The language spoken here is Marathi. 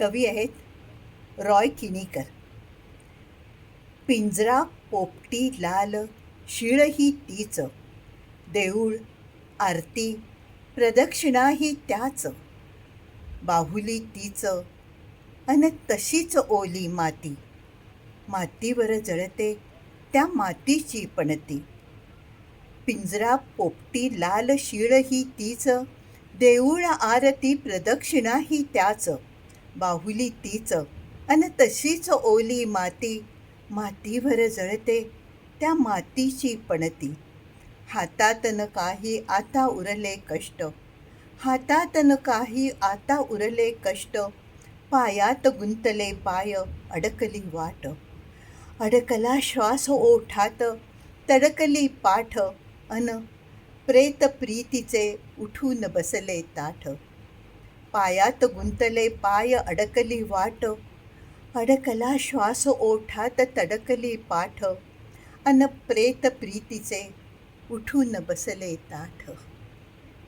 कवी आहेत रॉय किनीकर. पिंजरा पोपटी लाल शिळही तीच. देऊळ आरती प्रदक्षिणा ही त्याच. बाहुली तीच अन तशीच ओली माती. मातीवर जळते त्या मातीची पणती. पिंजरा पोपटी लाल शिळही तीच. देऊळ आरती प्रदक्षिणा ही त्याच. बाहुली तीच. अन तशीच ओली माती मातीवर जळते त्या मातीची पणती. हातात न काही आता उरले कष्ट हातात न काही आता उरले कष्ट पायात गुंतले पाय अडकली वाट. अडकला श्वास ओठात तडकली पाठ अन प्रेत प्रीतीचे उठून बसले ताठ. पायात गुंतले पाय अडकली वाट. अडकला श्वास ओठात तडकली पाठ. अन प्रेत प्रीतीचे उठून बसले ताठ.